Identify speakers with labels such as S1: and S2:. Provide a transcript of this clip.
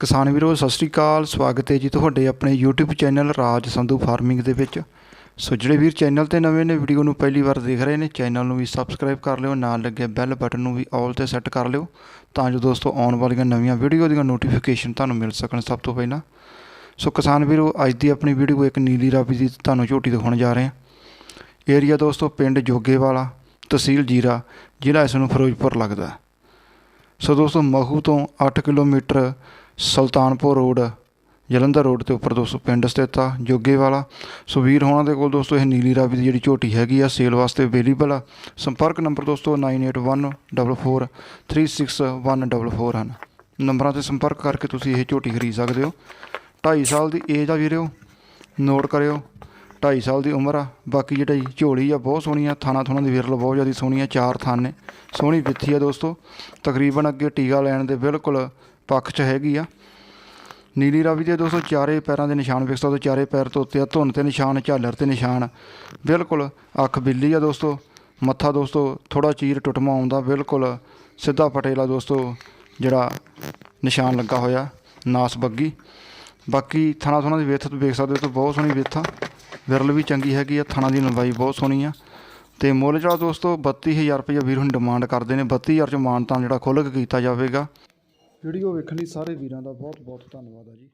S1: ਕਿਸਾਨ ਵੀਰੋ, ਸਤਿ ਸ੍ਰੀ ਅਕਾਲ। ਸਵਾਗਤ ਹੈ ਜੀ ਤੁਹਾਡੇ ਆਪਣੇ YouTube channel Raj Sandhu farming ਦੇ ਵਿੱਚ। ਸੋ ਜਿਹੜੇ ਵੀਰ ਚੈਨਲ ਤੇ ਨਵੇਂ ਨੇ, ਵੀਡੀਓ ਨੂੰ ਪਹਿਲੀ ਵਾਰ ਦੇਖ ਰਹੇ ਨੇ, ਚੈਨਲ ਨੂੰ ਵੀ ਸਬਸਕ੍ਰਾਈਬ ਕਰ ਲਿਓ, ਨਾਲ ਲੱਗੇ ਬੈਲ ਬਟਨ ਨੂੰ ਵੀ ਆਲ ਤੇ ਸੈੱਟ ਕਰ ਲਿਓ, ਤਾਂ ਜੋ ਦੋਸਤੋ ਆਉਣ ਵਾਲੀਆਂ ਨਵੀਆਂ ਵੀਡੀਓ ਦੀਆਂ ਨੋਟੀਫਿਕੇਸ਼ਨ ਤੁਹਾਨੂੰ ਮਿਲ ਸਕਣ ਸਭ ਤੋਂ ਪਹਿਲਾਂ। ਸੋ ਕਿਸਾਨ ਵੀਰੋ, ਅੱਜ ਦੀ ਆਪਣੀ ਵੀਡੀਓ ਇੱਕ ਨੀਲੀ ਰਾਵੀ ਦੀ ਤੁਹਾਨੂੰ ਝੋਟੀ ਦਿਖਾਉਣ ਜਾ ਰਹੇ ਹਾਂ। ਏਰੀਆ ਦੋਸਤੋ, ਪਿੰਡ ਜੋਗੇਵਾਲਾ, ਤਹਿਸੀਲ ਜੀਰਾ, ਜ਼ਿਲ੍ਹਾ ਇਸ ਨੂੰ ਫਿਰੋਜ਼ਪੁਰ ਲੱਗਦਾ। ਸੋ ਦੋਸਤੋ, ਮਹੂ ਤੋਂ 8 kilometre Sultanpur road, Jalandhar road ਦੇ ਉੱਪਰ ਦੋਸਤੋ, ਪਿੰਡ ਸਥਿਤ ਆ, ਜੋਗੇਵਾਲਾ। ਸੋ ਵੀਰ ਹੋਣਾ ਦੇ ਕੋਲ ਦੋਸਤੋ, ਇਹ ਨੀਲੀ ਰਾਵੀ ਦੀ ਜਿਹੜੀ ਝੋਟੀ ਹੈਗੀ ਆ, ਸੇਲ ਵਾਸਤੇ ਅਵੇਲੇਬਲ ਆ। ਸੰਪਰਕ ਨੰਬਰ ਦੋਸਤੋ 9814436144 ਹਨ। ਨੰਬਰਾਂ ਤੇ ਸੰਪਰਕ ਕਰਕੇ ਤੁਸੀਂ ਇਹ ਝੋਟੀ ਖਰੀਦ ਸਕਦੇ ਹੋ। 2.5 ਸਾਲ ਦੀ ਏਜ ਆ ਵੀਰਿਓ। ਨੋਟ ਕਰਿਓ। 2.5 ਸਾਲ ਦੀ ਉਮਰ ਆ, ਬਾਕੀ ਜਿਹੜੀ ਝੋਲੀ ਆ ਬਹੁਤ ਸੋਹਣੀ ਆ, ਥਾਣਾ ਥੁਣਾ ਦੀ ਵਿਰਲ ਬਹੁਤ ਜ਼ਿਆਦਾ ਸੋਹਣੀ ਆ, ਚਾਰ ਥਾਨ ਨੇ, ਸੋਹਣੀ ਵਿੱਥੀ ਆ ਦੋਸਤੋ, ਤਕਰੀਬਨ ਅੱਗੇ ਟੀਕਾ ਲੈਣ ਦੇ ਬਿਲਕੁਲ ਪੱਖ 'ਚ ਹੈਗੀ ਆ। ਨੀਲੀ ਰਾਵੀ ਦੇ ਦੋਸਤੋ ਚਾਰੇ ਪੈਰਾਂ ਦੇ ਨਿਸ਼ਾਨ ਵੇਖ ਸਕਦੇ ਹੋ, ਚਾਰੇ ਪੈਰ ਤੋਂ ਉੱਤੇ ਆ, ਧੁੰਨ ਤੇ ਨਿਸ਼ਾਨ, ਝਾਲਰ ਤੇ ਨਿਸ਼ਾਨ, ਬਿਲਕੁਲ ਅੱਖ ਬਿੱਲੀ ਆ ਦੋਸਤੋ, ਮੱਥਾ ਦੋਸਤੋ ਥੋੜਾ ਚੀਰ ਟੁੱਟਮਾ ਆਉਂਦਾ, ਬਿਲਕੁਲ ਸਿੱਧਾ ਪਟੇਲਾ ਦੋਸਤੋ ਜਿਹੜਾ ਨਿਸ਼ਾਨ ਲੱਗਾ ਹੋਇਆ, ਨਾਸ ਬੱਗੀ, ਬਾਕੀ ਥਣਾ ਥੁਣਾ ਦੀ ਵਿੱਥ ਵੇਖ ਸਕਦੇ ਹੋ ਬਹੁਤ ਸੋਹਣੀ ਵਿੱਥ ਆ। ਵਿਰਲ ਵੀ ਚੰਗੀ ਹੈਗੀ ਆ, ਥਣਾ ਦੀ ਲੰਬਾਈ ਬਹੁਤ ਸੋਹਣੀ ਆ। ਤੇ ਮੁੱਲ ਜਿਹੜਾ ਦੋਸਤੋ 32000 ਰੁਪਏ ਵੀਰ ਹੁਣ ਡਿਮਾਂਡ ਕਰਦੇ ਨੇ। 32000 ਚ ਮਾਨਤਾਨ ਜਿਹੜਾ ਖੁੱਲ੍ਹ ਕੇ ਕੀਤਾ ਜਾਵੇਗਾ। ਵੀਡੀਓ ਵੇਖਣ ਲਈ ਸਾਰੇ ਵੀਰਾਂ ਦਾ ਬਹੁਤ ਬਹੁਤ ਧੰਨਵਾਦ ਆ ਜੀ।